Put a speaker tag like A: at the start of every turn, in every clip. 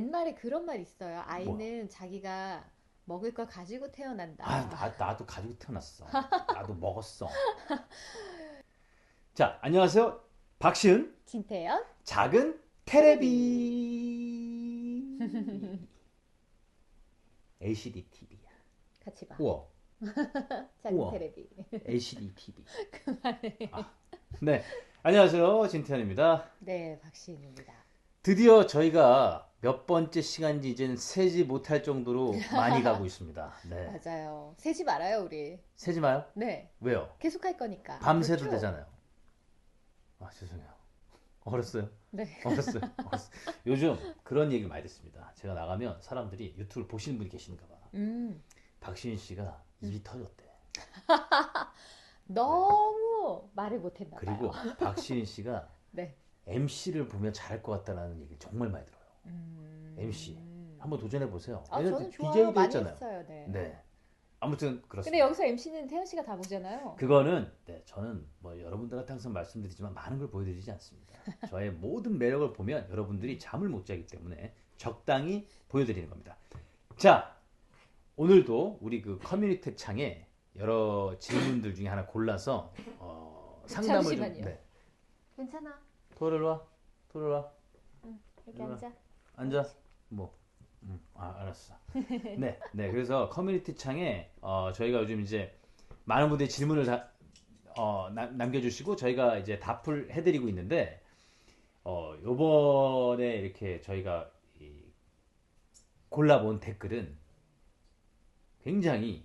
A: 옛말에 그런 말 있어요. 아이는 자기가 먹을 걸 가지고 태어난다.
B: 아, 나, 나도 가지고 태어났어. 나도 먹었어. 자, 안녕하세요. 박시은.
A: 김태연?
B: 작은 테레비. LCD TV야.
A: 같이 봐.
B: 우와,
A: 작은
B: 우와.
A: 테레비.
B: LCD TV. 아, 네, 안녕하세요. 진태현입니다.
A: 네, 박시은입니다.
B: 드디어 저희가 몇 번째 시간인지 이제는 세지 못할 정도로 많이 가고 있습니다. 네.
A: 맞아요. 세지 말아요, 우리.
B: 세지 마요?
A: 네.
B: 왜요?
A: 계속 할 거니까.
B: 밤새도
A: 그렇죠?
B: 되잖아요. 아, 죄송해요. 어렸어요.
A: 네.
B: 어렸어요. 어렸어요. 요즘 그런 얘기 많이 듣습니다. 제가 나가면 사람들이 유튜브를 보시는 분이 계신가 봐.
A: 음.
B: 박시인 씨가 입이 터졌대.
A: 너무 말을 못 했나 봐요.
B: 그리고 박시인 씨가
A: 네.
B: MC를 보면 잘할 것 같다라는 얘기를 정말 많이 들어요.
A: 음.
B: MC. 한번 도전해 보세요.
A: 아, 저는 좋아요. 많이
B: 했잖아요.
A: 했어요. 네.
B: 네. 아무튼 그렇습니다.
A: 근데 여기서 MC는 태연 씨가 다 보잖아요.
B: 그거는 네, 저는 뭐 여러분들한테 항상 말씀드리지만 많은 걸 보여드리지 않습니다. 저의 모든 매력을 보면 여러분들이 잠을 못 자기 때문에 적당히 보여드리는 겁니다. 자, 오늘도 우리 그 커뮤니티 창에 여러 질문들 중에 하나 골라서 어, 상담을
A: 잠시만요.
B: 좀 네.
A: 괜찮아.
B: 토를 와, 토를 와,
A: 여기
B: 일로
A: 앉아.
B: 앉아. 뭐, 음, 아 알았어. 네, 네. 그래서 커뮤니티 창에 어, 저희가 요즘 이제 많은 분들이 질문을 다, 어, 남, 남겨주시고 저희가 이제 답을 해드리고 있는데 어, 요번에 이렇게 저희가 이, 골라본 댓글은 굉장히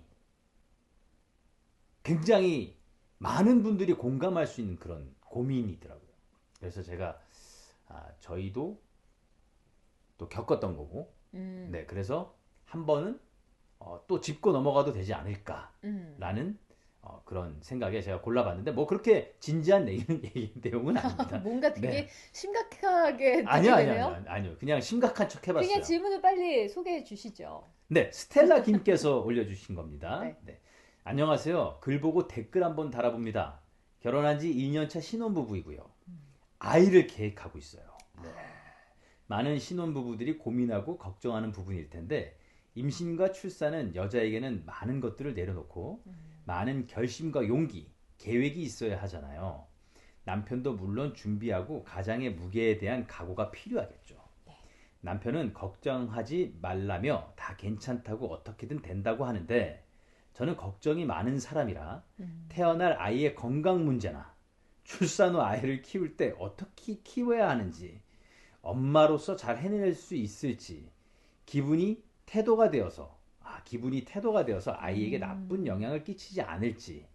B: 굉장히 많은 분들이 공감할 수 있는 그런 고민이더라고요. 그래서 제가 아, 저희도 또 겪었던 거고,
A: 음.
B: 네, 그래서 한 번은 어, 또 짚고 넘어가도 되지 않을까라는
A: 음.
B: 어, 그런 생각에 제가 골라봤는데 뭐 그렇게 진지한 내용, 내용은 아닙니다.
A: 뭔가 되게
B: 네.
A: 심각하게
B: 아니요, 아니요. 아니요, 아니요. 그냥 심각한 척 해봤어요.
A: 그냥 질문을 빨리 소개해 주시죠.
B: 네, 스텔라 김께서 올려주신 겁니다.
A: 네.
B: 네. 안녕하세요. 글 보고 댓글 한번 달아봅니다. 결혼한 지 2년차 신혼부부이고요. 아이를 계획하고 있어요. 네. 많은 신혼부부들이 고민하고 걱정하는 부분일 텐데, 임신과 출산은 여자에게는 많은 것들을 내려놓고, 많은 결심과 용기, 계획이 있어야 하잖아요. 남편도 물론 준비하고 가장의 무게에 대한 각오가 필요하겠죠. 남편은 걱정하지 말라며 다 괜찮다고 어떻게든 된다고 하는데 저는 걱정이 많은 사람이라
A: 음.
B: 태어날 아이의 건강 문제나 출산 후 아이를 키울 때 어떻게 키워야 하는지 엄마로서 잘 해낼 수 있을지 기분이 태도가 되어서 아 기분이 태도가 되어서 아이에게 나쁜 영향을 끼치지 않을지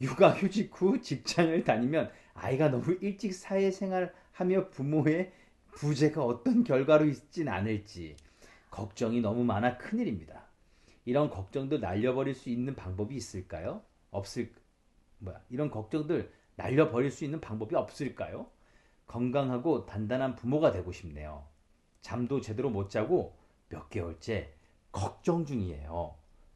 B: 육아 휴직 후 직장을 다니면 아이가 너무 일찍 사회생활하며 부모의 부재가 어떤 결과로 있진 않을지 걱정이 너무 많아 큰일입니다. 이런 걱정들 날려버릴 수 있는 방법이 있을까요? 없을 뭐야 이런 걱정들 날려버릴 수 있는 방법이 없을까요? 건강하고 단단한 부모가 되고 싶네요. 잠도 제대로 못 자고 몇 개월째 걱정 중이에요.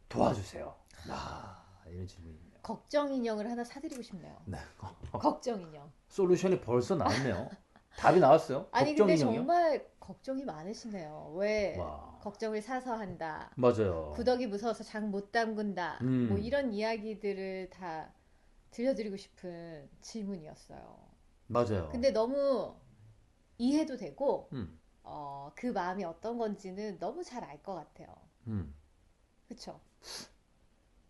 B: 도와주세요. 아, 이런 질문입니다.
A: 걱정 인형을 하나 사드리고 싶네요.
B: 네.
A: 걱정 인형.
B: 솔루션이 벌써 나왔네요. 답이 나왔어요.
A: 아니 근데
B: 인형이요?
A: 정말 걱정이 많으시네요. 왜
B: 와.
A: 걱정을 사서 한다.
B: 맞아요.
A: 구더기 무서워서 장 못 담근다.
B: 음.
A: 뭐 이런 이야기들을 다 들려드리고 싶은 질문이었어요.
B: 맞아요.
A: 근데 너무 이해도 되고
B: 음,
A: 어, 그 마음이 어떤 건지는 너무 잘 알 것 같아요.
B: 음.
A: 그쵸?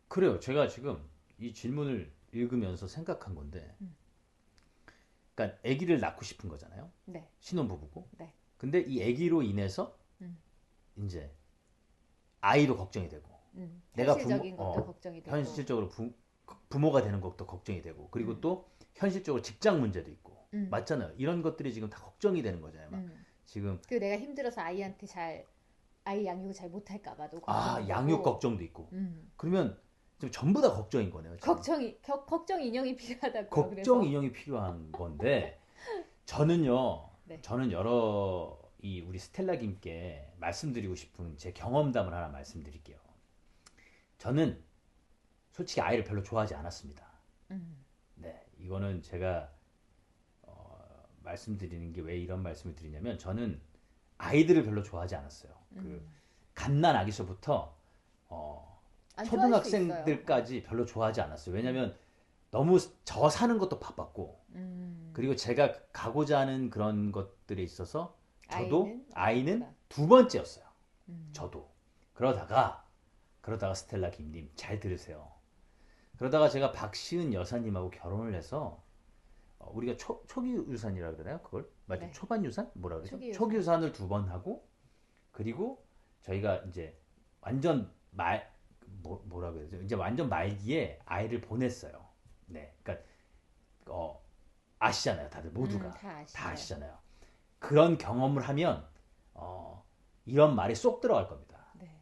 B: 그래요. 제가 지금 이 질문을 읽으면서 생각한 건데,
A: 음.
B: 그러니까 아기를 낳고 싶은 거잖아요.
A: 네.
B: 신혼부부고.
A: 네.
B: 근데 이 아기로 인해서
A: 음.
B: 이제 아이도 걱정이 되고,
A: 음,
B: 내가
A: 현실적인
B: 부모-
A: 것도
B: 어,
A: 걱정이 되고.
B: 현실적으로 부, 부모가 되는 것도 걱정이 되고, 그리고
A: 음.
B: 또 현실적으로 직장 문제도 있고,
A: 음,
B: 맞잖아요. 이런 것들이 지금 다 걱정이 되는 거잖아요. 막
A: 음.
B: 지금
A: 그 내가 힘들어서 아이한테 잘 아이 양육을 잘 못할까 봐도
B: 아 양육. 걱정도 있고,
A: 음.
B: 그러면 지금 전부 다 걱정인 거네요. 지금.
A: 걱정이 겨, 걱정 인형이 필요하다고요.
B: 걱정
A: 그래서.
B: 인형이 필요한 건데 저는요
A: 네.
B: 저는 여러 이 우리 스텔라 김께 말씀드리고 싶은 제 경험담을 하나 말씀드릴게요. 저는 솔직히 아이를 별로 좋아하지 않았습니다.
A: 음.
B: 네, 이거는 제가 어, 말씀드리는 게 왜 이런 말씀을 드리냐면 저는 아이들을 별로 좋아하지 않았어요. 그
A: 음.
B: 갓난 아기 서부터 어. 초등학생들까지 별로 좋아하지 않았어요. 왜냐면 너무 저 사는 것도 바빴고
A: 음.
B: 그리고 제가 가고자 하는 그런 것들에 있어서 저도
A: 아이는
B: 아이는. 두 번째였어요.
A: 음.
B: 저도 그러다가 그러다가 스텔라 김님 잘 들으세요. 그러다가 제가 박시은 여사님하고 결혼을 해서 어, 우리가 초, 초기 유산이라 그러나요? 그걸 맞죠?
A: 네.
B: 초반 유산 뭐라 그러죠?
A: 초기 유산.
B: 초기 유산을 두 번 하고 그리고 저희가 이제 완전 말 뭐, 뭐라 그러죠? 이제 완전 말기에 아이를 보냈어요. 네, 그러니까 어, 아시잖아요, 다들 모두가
A: 음, 다.
B: 다 아시잖아요. 그런 경험을 하면 어, 이런 말이 쏙 들어갈 겁니다.
A: 네.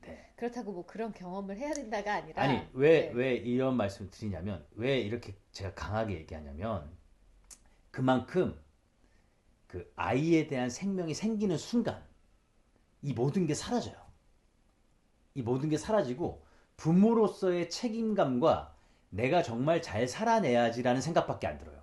B: 네.
A: 그렇다고 뭐 그런 경험을 해야 된다가 아니라
B: 아니 왜
A: 네.
B: 왜 이런 말씀 드리냐면 왜 이렇게 제가 강하게 얘기하냐면 그만큼 그 아이에 대한 생명이 생기는 순간 이 모든 게 사라져요. 이 모든 게 사라지고 부모로서의 책임감과 내가 정말 잘 살아내야지라는 생각밖에 안 들어요.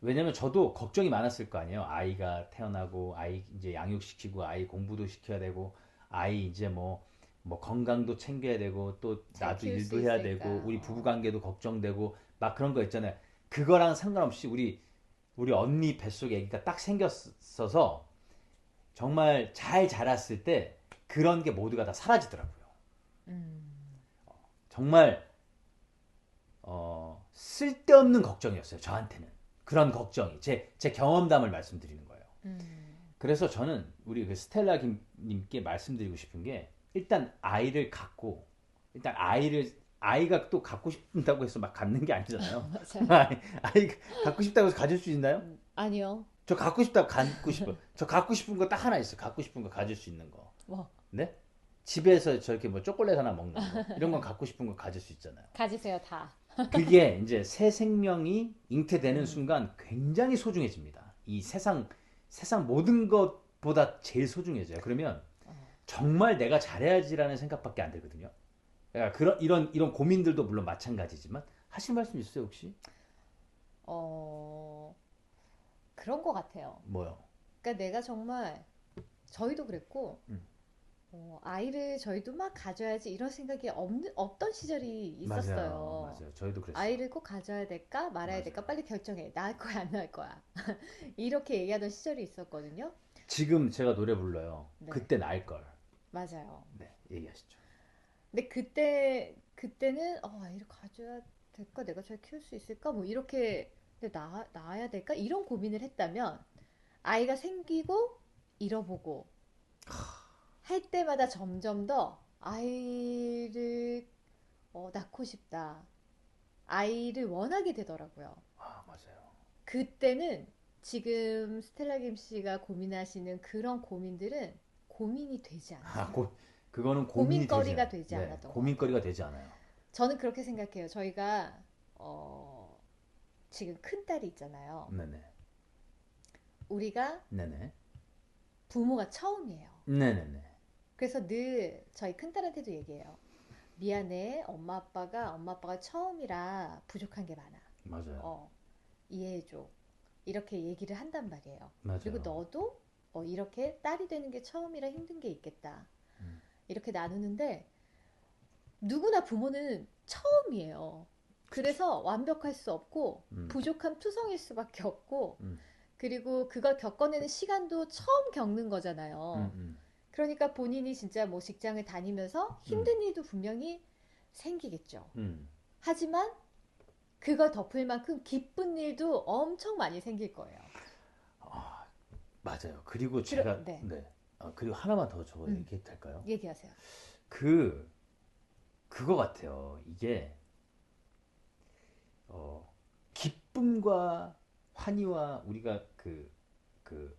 B: 왜냐면 저도 걱정이 많았을 거 아니에요. 아이가 태어나고 아이 이제 양육시키고 아이 공부도 시켜야 되고 아이 이제 뭐뭐 건강도 챙겨야 되고
A: 또잘
B: 나도 일도 해야
A: 있을까.
B: 되고 우리
A: 어.
B: 부부 관계도 걱정되고 막 그런 거 있잖아요. 그거랑 상관없이 우리 우리 언니 뱃속에 아기가 딱 생겼어서 정말 잘 자랐을 때 그런 게 모두가 다 사라지더라고요.
A: 음.
B: 정말 어, 쓸데없는 걱정이었어요. 저한테는 그런 걱정이 제 제 경험담을 말씀드리는 거예요.
A: 음.
B: 그래서 저는 우리 그 스텔라 김님께 말씀드리고 싶은 게 일단 아이를 갖고 일단 아이를 아이가 또 갖고 싶다고 해서 막 갖는 게 아니잖아요.
A: 맞아요.
B: 아이, 갖고 싶다고 해서 가질 수 있나요?
A: 아니요.
B: 저 갖고 싶다고 갖고 싶어. 저 갖고 싶은 거 딱 하나 있어. 갖고 싶은 거 가질 수 있는 거.
A: 뭐
B: 네? 집에서 저렇게 뭐 초콜릿 하나 먹는 거 이런 건 갖고 싶은 거 가질 수 있잖아요.
A: 가지세요 다.
B: 그게 이제 새 생명이 잉태되는 순간 굉장히 소중해집니다. 이 세상 세상 모든 것보다 제일 소중해져요. 그러면 정말 내가 잘해야지라는 생각밖에 안 들거든요. 그러니까 그런 이런 이런 고민들도 물론 마찬가지지만 하실 말씀 있어요 혹시?
A: 어 그런 것 같아요.
B: 뭐요?
A: 그러니까 내가 정말 저희도 그랬고
B: 음.
A: 어, 아이를 저희도 막 가져야지 이런 생각이 없는 없던 시절이 있었어요.
B: 맞아요, 맞아요. 저희도 그랬어요.
A: 아이를 꼭 가져야 될까 말아야
B: 맞아요.
A: 될까 빨리 결정해. 낳을 거야 안 낳을 거야. 이렇게 얘기하던 시절이 있었거든요.
B: 지금 제가 노래 불러요.
A: 네.
B: 그때 날 걸.
A: 맞아요.
B: 네, 얘기하시죠.
A: 근데 그때 그때는 어, 아이를 가져야 될까 내가 잘 키울 수 있을까 뭐 이렇게 근데 낳아, 낳아야 될까 이런 고민을 했다면 아이가 생기고 잃어보고 할 때마다 점점 더 아이를 어, 낳고 싶다 아이를 원하게 되더라고요.
B: 아 맞아요.
A: 그때는 지금 스텔라 김 씨가 고민하시는 그런 고민들은 고민이 되지 않아요.
B: 아, 고, 그거는 고민이
A: 고민거리가
B: 되지,
A: 되지
B: 않-
A: 않았던 것
B: 고민거리가 되지 않아요.
A: 저는 그렇게 생각해요. 저희가 어, 지금 큰 딸이 있잖아요.
B: 네네,
A: 우리가
B: 네네,
A: 부모가 처음이에요.
B: 네네네.
A: 그래서 늘 저희 큰 딸한테도 얘기해요. 미안해, 엄마 아빠가 엄마 아빠가 처음이라 부족한 게 많아.
B: 맞아요.
A: 어, 이해해줘. 이렇게 얘기를 한단 말이에요.
B: 맞아요.
A: 그리고 너도 어, 이렇게 딸이 되는 게 처음이라 힘든 게 있겠다.
B: 음.
A: 이렇게 나누는데 누구나 부모는 처음이에요. 그래서 완벽할 수 없고
B: 음.
A: 부족함 투성일 수밖에 없고
B: 음.
A: 그리고 그걸 겪어내는 시간도 처음 겪는 거잖아요.
B: 음, 음.
A: 그러니까 본인이 진짜 뭐 직장을 다니면서 힘든 일도 분명히 생기겠죠.
B: 음.
A: 하지만 그걸 덮을 만큼 기쁜 일도 엄청 많이 생길 거예요.
B: 아, 맞아요. 그리고 제가
A: 네.
B: 네. 아, 그리고 하나만 더 저거
A: 음.
B: 얘기해도 될까요?
A: 얘기하세요.
B: 그 그거 같아요. 이게 어, 기쁨과 환희와 우리가 그, 그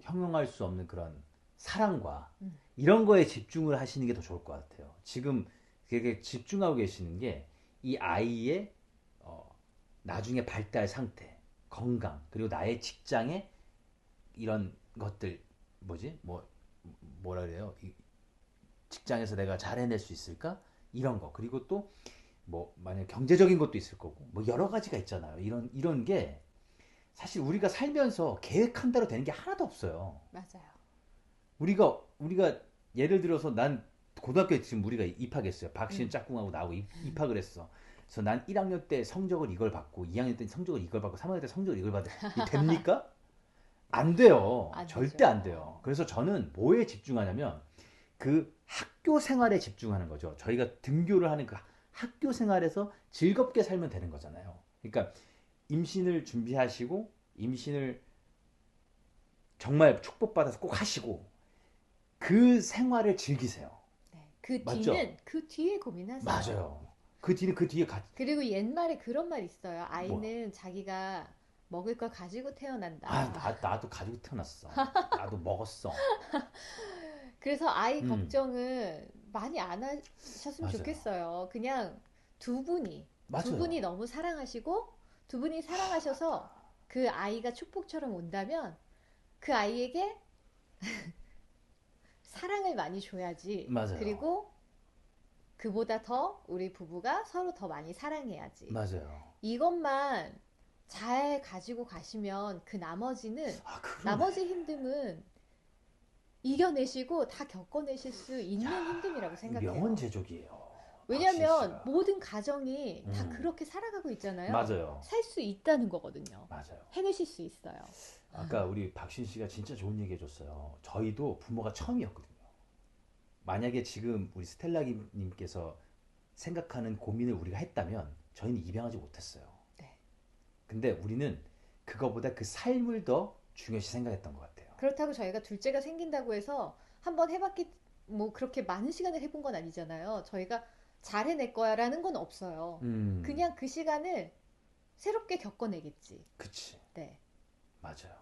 B: 형용할 수 없는 그런 사랑과
A: 음.
B: 이런 거에 집중을 하시는 게 더 좋을 것 같아요. 지금 되게 집중하고 계시는 게 이 아이의 어, 나중에 발달 상태, 건강, 그리고 나의 직장의 이런 것들 뭐지? 뭐 뭐라 그래요? 이, 직장에서 내가 잘 해낼 수 있을까? 이런 거. 그리고 또 뭐 만약 경제적인 것도 있을 거고 뭐 여러 가지가 있잖아요. 이런 이런 게 사실 우리가 살면서 계획한 대로 되는 게 하나도 없어요.
A: 맞아요.
B: 우리가 우리가 예를 들어서 난 고등학교에 지금 우리가 입학했어요. 박신
A: 음.
B: 짝꿍하고 나하고 입, 입학을 했어. 그래서 난 1학년 때 성적을 이걸 받고 2학년 때 성적을 이걸 받고 3학년 때 성적을 이걸 이게 됩니까? 안 돼요.
A: 안
B: 절대
A: 되죠.
B: 안 돼요. 그래서 저는 뭐에 집중하냐면 그 학교 생활에 집중하는 거죠. 저희가 등교를 하는 그 학교 생활에서 즐겁게 살면 되는 거잖아요. 그러니까 임신을 준비하시고 임신을 정말 축복받아서 꼭 하시고 그 생활을 즐기세요.
A: 네. 그
B: 맞죠?
A: 뒤는 그 뒤에 고민하세요.
B: 맞아요. 그 뒤는 그 뒤에 가.
A: 그리고 옛말에 그런 말 있어요. 아이는 자기가 먹을 걸 가지고 태어난다.
B: 뭐? 아, 나, 나도 가지고 태어났어. 나도 먹었어.
A: 그래서 아이
B: 음.
A: 걱정은 많이 안 하셨으면
B: 맞아요.
A: 좋겠어요. 그냥 두 분이
B: 맞아요.
A: 두 분이 너무 사랑하시고 두 분이 사랑하셔서 그 아이가 축복처럼 온다면 그 아이에게 사랑을 많이 줘야지.
B: 맞아요.
A: 그리고 그보다 더 우리 부부가 서로 더 많이 사랑해야지.
B: 맞아요.
A: 이것만 잘 가지고 가시면 그 나머지는
B: 아.
A: 나머지 힘듦은 이겨내시고 다 겪어내실 수 있는 힘듦이라고 생각해요.
B: 명언제족이에요.
A: 왜냐하면
B: 박신
A: 모든 가정이 다
B: 음.
A: 그렇게 살아가고 있잖아요.
B: 맞아요.
A: 살 수 있다는 거거든요.
B: 맞아요.
A: 해내실 수 있어요.
B: 아까 우리 박신 씨가 진짜 좋은 얘기 해줬어요. 저희도 부모가 처음이었거든요. 만약에 지금 우리 스텔라님께서 생각하는 고민을 우리가 했다면 저희는 입양하지 못했어요.
A: 네.
B: 근데 우리는 그거보다 그 삶을 더 중요시 생각했던 것 같아요.
A: 그렇다고 저희가 둘째가 생긴다고 해서 한번 해봤기 뭐 그렇게 많은 시간을 해본 건 아니잖아요. 저희가 잘 해낼 거야라는 건 없어요.
B: 음,
A: 그냥 그 시간을 새롭게 겪어내겠지.
B: 그치.
A: 네.
B: 맞아요.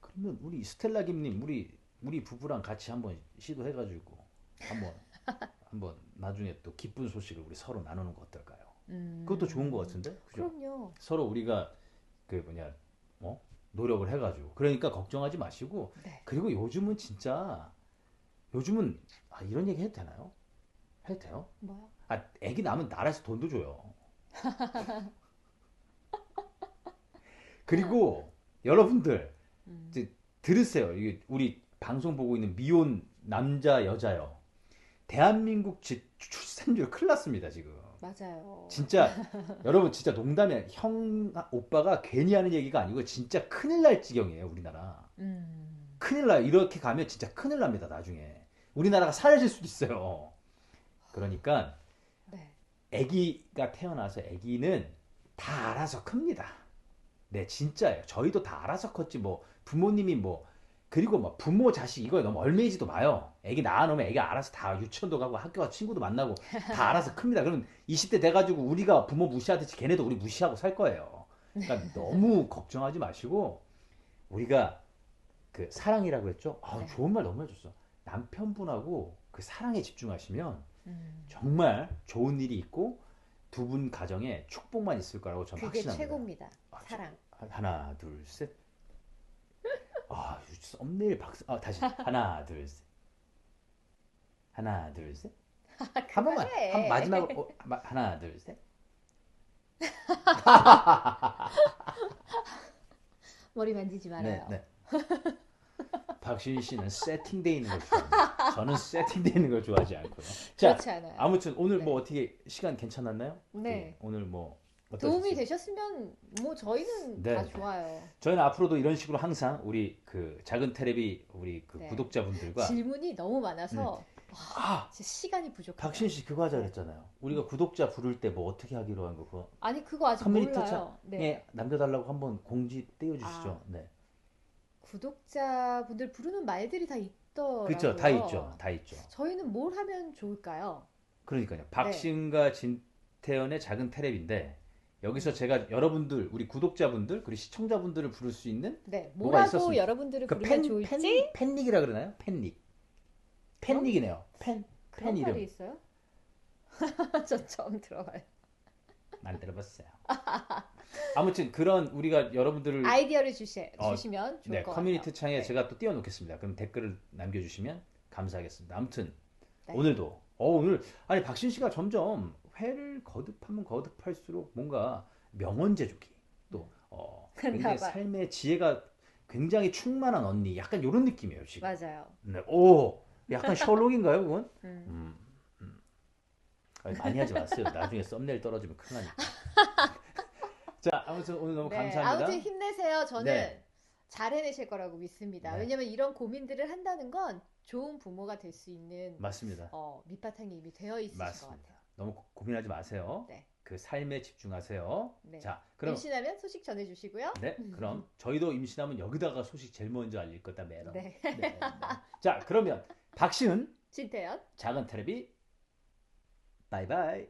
B: 그러면 우리 스텔라 김님, 우리 우리 부부랑 같이 한번 시도해가지고 한번 한번 나중에 또 기쁜 소식을 우리 서로 나누는 거 어떨까요?
A: 음.
B: 그것도 좋은 것 같은데, 그죠?
A: 그럼요.
B: 서로 우리가 그 뭐냐, 뭐 노력을 해가지고 그러니까 걱정하지 마시고
A: 네.
B: 그리고 요즘은 진짜 요즘은 아, 이런 얘기 해도 되나요? 해도 돼요?
A: 뭐야?
B: 아, 애기 낳으면 나라에서 돈도 줘요. 그리고 여러분들
A: 음.
B: 이제 들으세요. 이게 우리 방송 보고 있는 미혼 남자 여자요. 대한민국 지- 출산율 큰일 났습니다 지금.
A: 맞아요.
B: 진짜 여러분 진짜 농담이 형 오빠가 괜히 하는 얘기가 아니고 진짜 큰일 날 지경이에요 우리나라.
A: 음.
B: 큰일 나요. 이렇게 가면 진짜 큰일 납니다 나중에. 우리나라가 사라질 수도 있어요. 그러니까
A: 네.
B: 아기가 태어나서 아기는 다 알아서 큽니다. 네, 진짜예요. 저희도 다 알아서 컸지 뭐 부모님이 뭐 그리고 뭐 부모 자식 이거에 너무 얼매이지도 마요. 아기 낳아놓으면 아기가 알아서 다 유치원도 가고 학교 가 친구도 만나고 다 알아서 큽니다. 그럼 20대 돼가지고 우리가 부모 무시하듯이 걔네도 우리 무시하고 살 거예요. 그러니까 너무 걱정하지 마시고 우리가 그 사랑이라고 했죠. 아,
A: 네.
B: 좋은 말 너무 해줬어. 남편분하고 그 사랑에 집중하시면
A: 음.
B: 정말 좋은 일이 있고 두 분 가정에 축복만 있을 거라고 저는
A: 그게
B: 확신합니다.
A: 최고입니다.
B: 아,
A: 사랑.
B: 하나, 둘, 셋. 아, 이 썸네일 박스. 아, 다시 하나, 둘, 셋. 하나, 둘, 셋. 한 번만.
A: 그만해.
B: 한 마지막으로 어, 마- 하나, 둘, 셋.
A: 머리 만지지
B: 네,
A: 말아요.
B: 네. 박신 씨는 세팅돼 있는 걸 좋아합니다. 저는 세팅돼 있는 걸 좋아하지 않고요. 자,
A: 그렇지 않아요.
B: 아무튼 오늘
A: 네.
B: 뭐 어떻게 시간 괜찮았나요?
A: 네.
B: 오늘 뭐
A: 도움이
B: 어떠셨어요?
A: 되셨으면 뭐 저희는
B: 네.
A: 다 좋아요.
B: 저희는 앞으로도 이런 식으로 항상 우리 그 작은 테레비 우리 그
A: 네.
B: 구독자분들과
A: 질문이 너무 많아서
B: 아
A: 진짜 시간이 부족해요.
B: 박신 씨 그거 하자 그랬잖아요. 우리가 구독자 부를 때 뭐 어떻게 하기로 한 거 그거
A: 아니 그거 아직 몰라요.
B: 창에
A: 네.
B: 남겨달라고 한번 공지 띄워주시죠.
A: 아.
B: 네,
A: 구독자분들 부르는 말들이 다 있더라고요.
B: 그렇죠. 다 있죠. 다 있죠.
A: 저희는 뭘 하면 좋을까요?
B: 그러니까요.
A: 네.
B: 박신과 진태연의 작은 테레비인데 여기서 제가 여러분들 우리 구독자분들 그리고 시청자분들을 부를 수 있는
A: 네. 뭐라고? 여러분들을
B: 그
A: 부르면
B: 팬,
A: 좋을지
B: 팬 팬닉이라 그러나요? 팬닉. 팬닉이네요. 팬
A: 그런
B: 팬 이름.
A: 있어요? 저 처음 들어봐요.
B: 안 들어봤어요. 아무튼 그런 우리가 여러분들을
A: 아이디어를 주시,
B: 어,
A: 주시면 좋을
B: 네,
A: 것
B: 커뮤니티
A: 같아요.
B: 창에
A: 네.
B: 제가 또 띄워놓겠습니다. 그럼 댓글을 남겨주시면 감사하겠습니다. 아무튼
A: 네.
B: 오늘도 어 오늘 아니 박신 씨가 점점 회를 거듭하면 거듭할수록 뭔가 명언제조기 또 어, 굉장히
A: 봐.
B: 삶의 지혜가 굉장히 충만한 언니. 약간 이런 느낌이에요, 지금.
A: 맞아요.
B: 네. 오, 약간 셜록인가요, 그건?
A: 음.
B: 음, 음. 아니, 많이 하지 마세요. 나중에 썸네일 떨어지면 큰일 나니까. 자, 아무튼 오늘 너무
A: 네,
B: 감사합니다.
A: 아무튼 힘내세요. 저는
B: 네.
A: 잘 해내실 거라고 믿습니다.
B: 네.
A: 왜냐면 이런 고민들을 한다는 건 좋은 부모가 될 수 있는
B: 맞습니다.
A: 어, 밑바탕이 이미 되어 있으실 것
B: 맞습니다.
A: 같아요.
B: 너무 고- 고민하지 마세요.
A: 네.
B: 그 삶에 집중하세요.
A: 네.
B: 자, 그럼
A: 임신하면 소식 전해 주시고요.
B: 네, 그럼 저희도 임신하면 여기다가 소식 제일 먼저 알릴 거다 매너.
A: 네.
B: 네, 네. 자, 그러면 박시은
A: 진태연.
B: 작은 테레비 바이바이.